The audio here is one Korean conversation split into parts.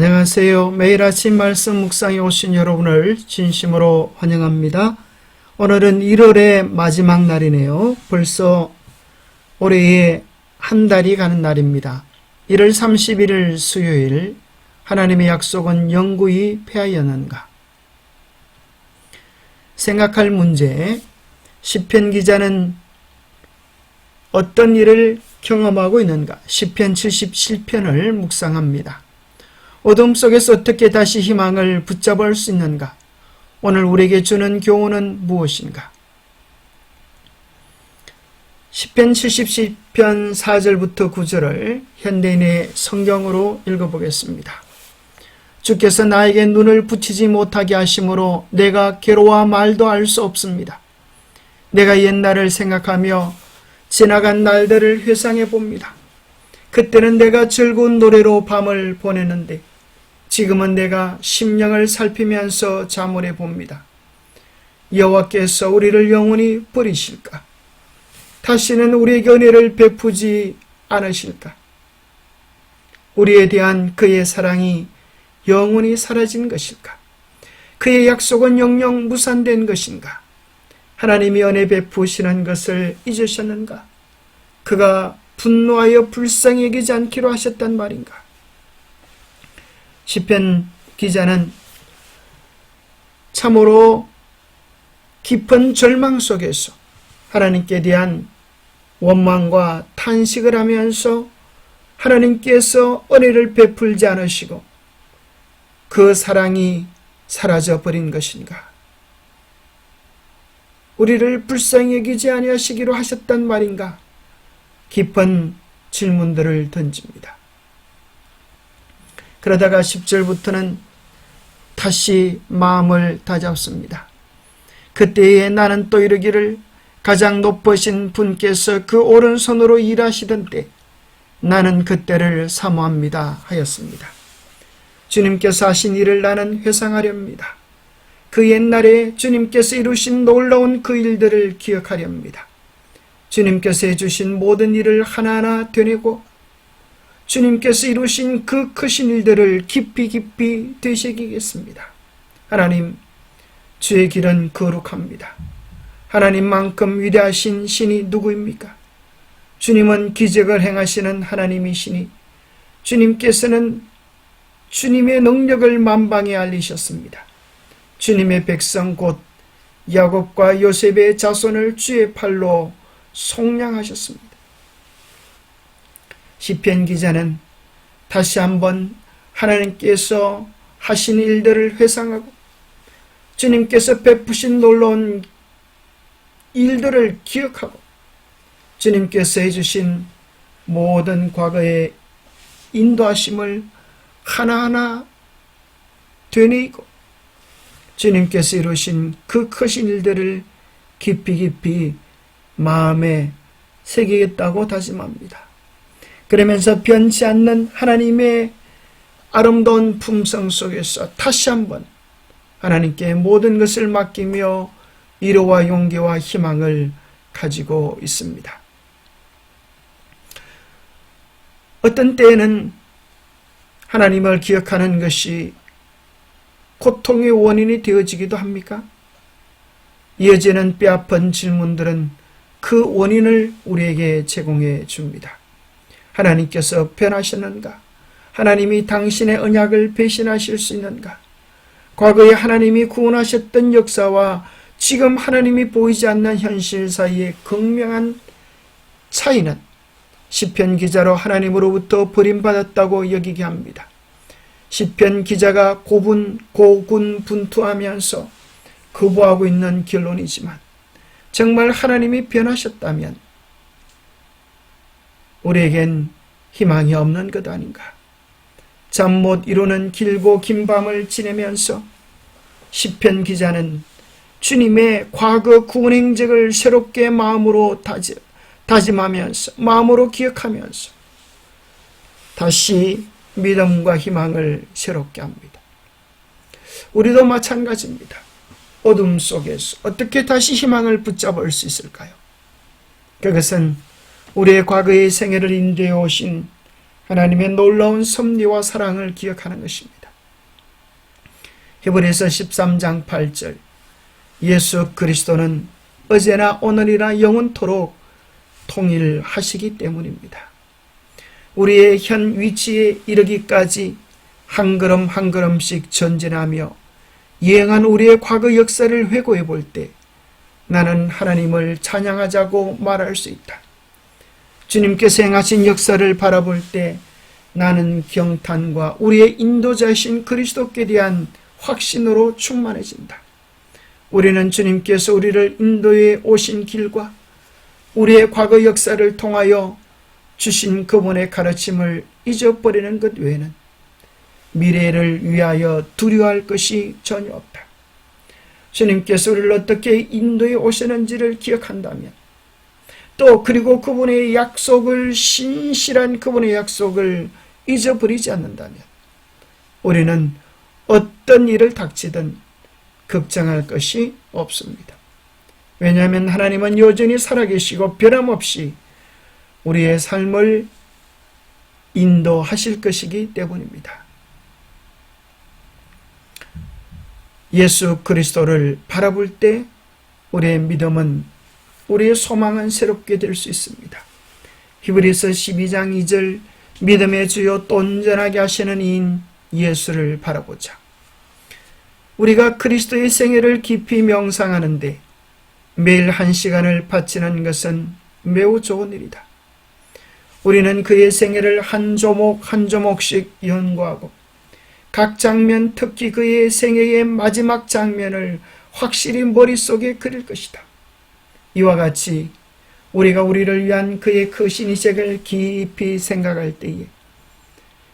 안녕하세요. 매일 아침 말씀 묵상에 오신 여러분을 진심으로 환영합니다. 오늘은 1월의 마지막 날이네요. 벌써 올해의 한 달이 가는 날입니다. 1월 31일 수요일 하나님의 약속은 영구히 폐하였는가? 생각할 문제 시편 기자는 어떤 일을 경험하고 있는가? 시편 77편을 묵상합니다. 어둠 속에서 어떻게 다시 희망을 붙잡을 수 있는가? 오늘 우리에게 주는 교훈은 무엇인가? 10편 70편 4절부터 9절을 현대인의 성경으로 읽어보겠습니다. 주께서 나에게 눈을 붙이지 못하게 하심으로 내가 괴로워 말도 할수 없습니다. 내가 옛날을 생각하며 지나간 날들을 회상해 봅니다. 그때는 내가 즐거운 노래로 밤을 보내는데 지금은 내가 심령을 살피면서 자문해 봅니다. 여호와께서 우리를 영원히 버리실까? 다시는 우리에게 은혜를 베푸지 않으실까? 우리에 대한 그의 사랑이 영원히 사라진 것일까? 그의 약속은 영영 무산된 것인가? 하나님이 은혜 베푸시는 것을 잊으셨는가? 그가 분노하여 불쌍히 여기지 않기로 하셨단 말인가? 시편 기자는 참으로 깊은 절망 속에서 하나님께 대한 원망과 탄식을 하면서 하나님께서 은혜를 베풀지 않으시고 그 사랑이 사라져 버린 것인가? 우리를 불쌍히 여기지 아니하시기로 하셨단 말인가? 깊은 질문들을 던집니다. 그러다가 10절부터는 다시 마음을 다잡습니다. 그때에 나는 또 이르기를 가장 높으신 분께서 그 오른손으로 일하시던 때 나는 그때를 사모합니다 하였습니다. 주님께서 하신 일을 나는 회상하렵니다. 그 옛날에 주님께서 이루신 놀라운 그 일들을 기억하렵니다. 주님께서 해주신 모든 일을 하나하나 되뇌고 주님께서 이루신 그 크신 일들을 깊이 깊이 되새기겠습니다. 하나님, 주의 길은 거룩합니다. 하나님만큼 위대하신 신이 누구입니까? 주님은 기적을 행하시는 하나님이시니 주님께서는 주님의 능력을 만방에 알리셨습니다. 주님의 백성 곧 야곱과 요셉의 자손을 주의 팔로 속량하셨습니다. 시편 기자는 다시 한번 하나님께서 하신 일들을 회상하고 주님께서 베푸신 놀라운 일들을 기억하고 주님께서 해주신 모든 과거의 인도하심을 하나하나 되뇌이고 주님께서 이루신 그 크신 일들을 깊이 깊이 마음에 새기겠다고 다짐합니다. 그러면서 변치 않는 하나님의 아름다운 품성 속에서 다시 한번 하나님께 모든 것을 맡기며 위로와 용기와 희망을 가지고 있습니다. 어떤 때에는 하나님을 기억하는 것이 고통의 원인이 되어지기도 합니까? 이어지는 뼈아픈 질문들은 그 원인을 우리에게 제공해 줍니다. 하나님께서 변하셨는가? 하나님이 당신의 언약을 배신하실 수 있는가? 과거에 하나님이 구원하셨던 역사와 지금 하나님이 보이지 않는 현실 사이의 극명한 차이는 시편 기자로 하나님으로부터 버림받았다고 여기게 합니다. 시편 기자가 고분 고군 분투하면서 거부하고 있는 결론이지만 정말 하나님이 변하셨다면 우리에겐 희망이 없는 것 아닌가. 잠 못 이루는 길고 긴 밤을 지내면서 시편 기자는 주님의 과거 구원 행적을 새롭게 마음으로 다짐, 다짐하면서 마음으로 기억하면서 다시 믿음과 희망을 새롭게 합니다. 우리도 마찬가지입니다. 어둠 속에서 어떻게 다시 희망을 붙잡을 수 있을까요? 그것은 우리의 과거의 생애를 인도해 오신 하나님의 놀라운 섭리와 사랑을 기억하는 것입니다. 히브리서 13장 8절 예수 그리스도는 어제나 오늘이나 영원토록 통일하시기 때문입니다. 우리의 현 위치에 이르기까지 한 걸음 한 걸음씩 전진하며 여행한 우리의 과거 역사를 회고해 볼 때 나는 하나님을 찬양하자고 말할 수 있다. 주님께서 행하신 역사를 바라볼 때 나는 경탄과 우리의 인도자신 그리스도께 대한 확신으로 충만해진다. 우리는 주님께서 우리를 인도해 오신 길과 우리의 과거 역사를 통하여 주신 그분의 가르침을 잊어버리는 것 외에는 미래를 위하여 두려워할 것이 전혀 없다. 주님께서 우리를 어떻게 인도해 오셨는지를 기억한다면 또 그리고 그분의 약속을 신실한 그분의 약속을 잊어버리지 않는다면 우리는 어떤 일을 닥치든 걱정할 것이 없습니다. 왜냐하면 하나님은 여전히 살아계시고 변함없이 우리의 삶을 인도하실 것이기 때문입니다. 예수 그리스도를 바라볼 때 우리의 믿음은 우리의 소망은 새롭게 될 수 있습니다. 히브리서 12장 2절 믿음의 주요 또 온전하게 하시는 이인 예수를 바라보자. 우리가 그리스도의 생애를 깊이 명상하는데 매일 한 시간을 바치는 것은 매우 좋은 일이다. 우리는 그의 생애를 한 조목 한 조목씩 연구하고 각 장면 특히 그의 생애의 마지막 장면을 확실히 머릿속에 그릴 것이다. 이와 같이 우리가 우리를 위한 그의 크신 이색을 깊이 생각할 때에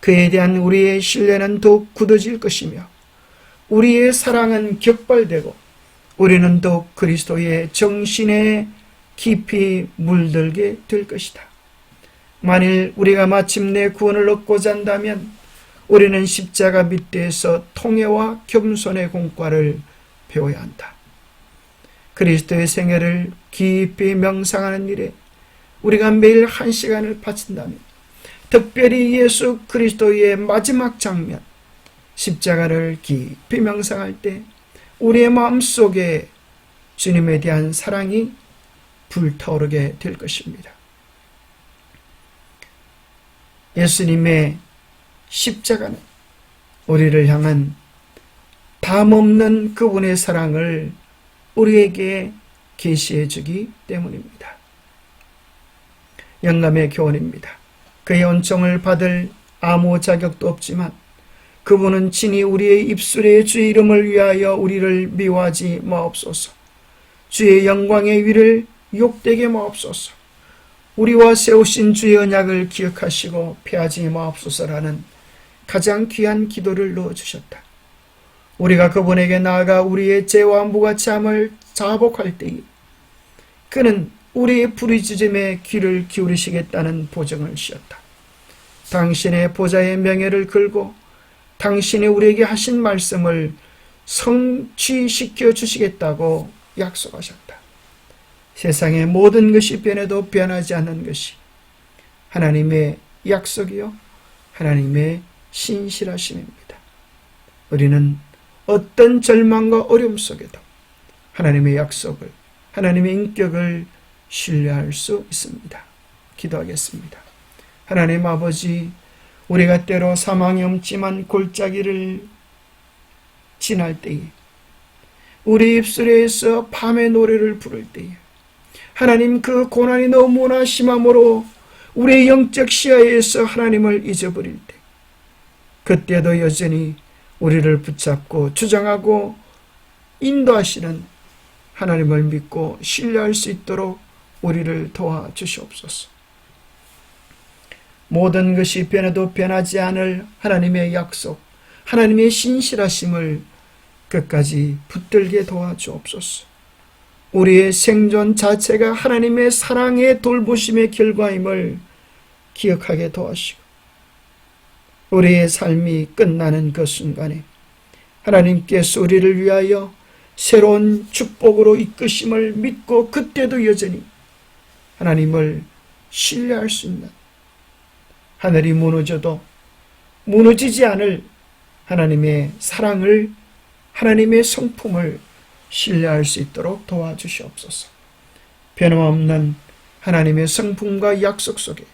그에 대한 우리의 신뢰는 더욱 굳어질 것이며 우리의 사랑은 격발되고 우리는 더욱 그리스도의 정신에 깊이 물들게 될 것이다. 만일 우리가 마침내 구원을 얻고자 한다면 우리는 십자가 밑에서 통해와 겸손의 공과를 배워야 한다. 그리스도의 생애를 깊이 명상하는 일에 우리가 매일 한 시간을 바친다면 특별히 예수 그리스도의 마지막 장면 십자가를 깊이 명상할 때 우리의 마음속에 주님에 대한 사랑이 불타오르게 될 것입니다. 예수님의 십자가는 우리를 향한 담없는 그분의 사랑을 우리에게 계시해 주기 때문입니다. 영감의 교훈입니다. 그의 은총을 받을 아무 자격도 없지만 그분은 친히 우리의 입술에 주의 이름을 위하여 우리를 미워하지 마옵소서. 주의 영광의 위를 욕되게 마옵소서. 우리와 세우신 주의 언약을 기억하시고 피하지 마옵소서라는 가장 귀한 기도를 넣어주셨다. 우리가 그분에게 나아가 우리의 죄와 무가참을 자복할 때에 그는 우리의 부르짖음에 귀를 기울이시겠다는 보증을 씌었다. 당신의 보좌의 명예를 걸고 당신이 우리에게 하신 말씀을 성취시켜 주시겠다고 약속하셨다. 세상의 모든 것이 변해도 변하지 않는 것이 하나님의 약속이요. 하나님의 신실하심입니다. 우리는 어떤 절망과 어려움 속에도 하나님의 약속을, 하나님의 인격을 신뢰할 수 있습니다. 기도하겠습니다. 하나님 아버지, 우리가 때로 사망이 없지만 골짜기를 지날 때에 우리 입술에서 밤의 노래를 부를 때에 하나님 그 고난이 너무나 심함으로 우리의 영적 시야에서 하나님을 잊어버릴 때 그때도 여전히 우리를 붙잡고 주장하고 인도하시는 하나님을 믿고 신뢰할 수 있도록 우리를 도와주시옵소서. 모든 것이 변해도 변하지 않을 하나님의 약속, 하나님의 신실하심을 끝까지 붙들게 도와주옵소서. 우리의 생존 자체가 하나님의 사랑의 돌보심의 결과임을 기억하게 도와시고, 우리의 삶이 끝나는 그 순간에 하나님께서 우리를 위하여 새로운 축복으로 이끄심을 믿고 그때도 여전히 하나님을 신뢰할 수 있는 하늘이 무너져도 무너지지 않을 하나님의 사랑을 하나님의 성품을 신뢰할 수 있도록 도와주시옵소서. 변함없는 하나님의 성품과 약속 속에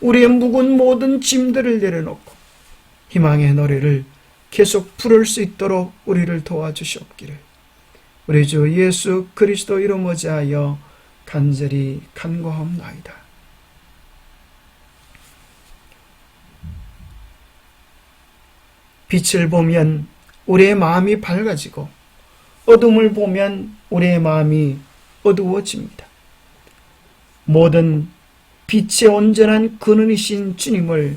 우리의 묵은 모든 짐들을 내려놓고 희망의 노래를 계속 부를 수 있도록 우리를 도와주시옵기를 우리 주 예수 그리스도 이름으로 하여 간절히 간구하옵나이다. 빛을 보면 우리의 마음이 밝아지고 어둠을 보면 우리의 마음이 어두워집니다. 모든 빛의 온전한 근원이신 주님을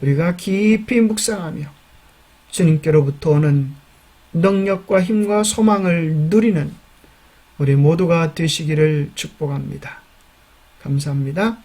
우리가 깊이 묵상하며 주님께로부터 오는 능력과 힘과 소망을 누리는 우리 모두가 되시기를 축복합니다. 감사합니다.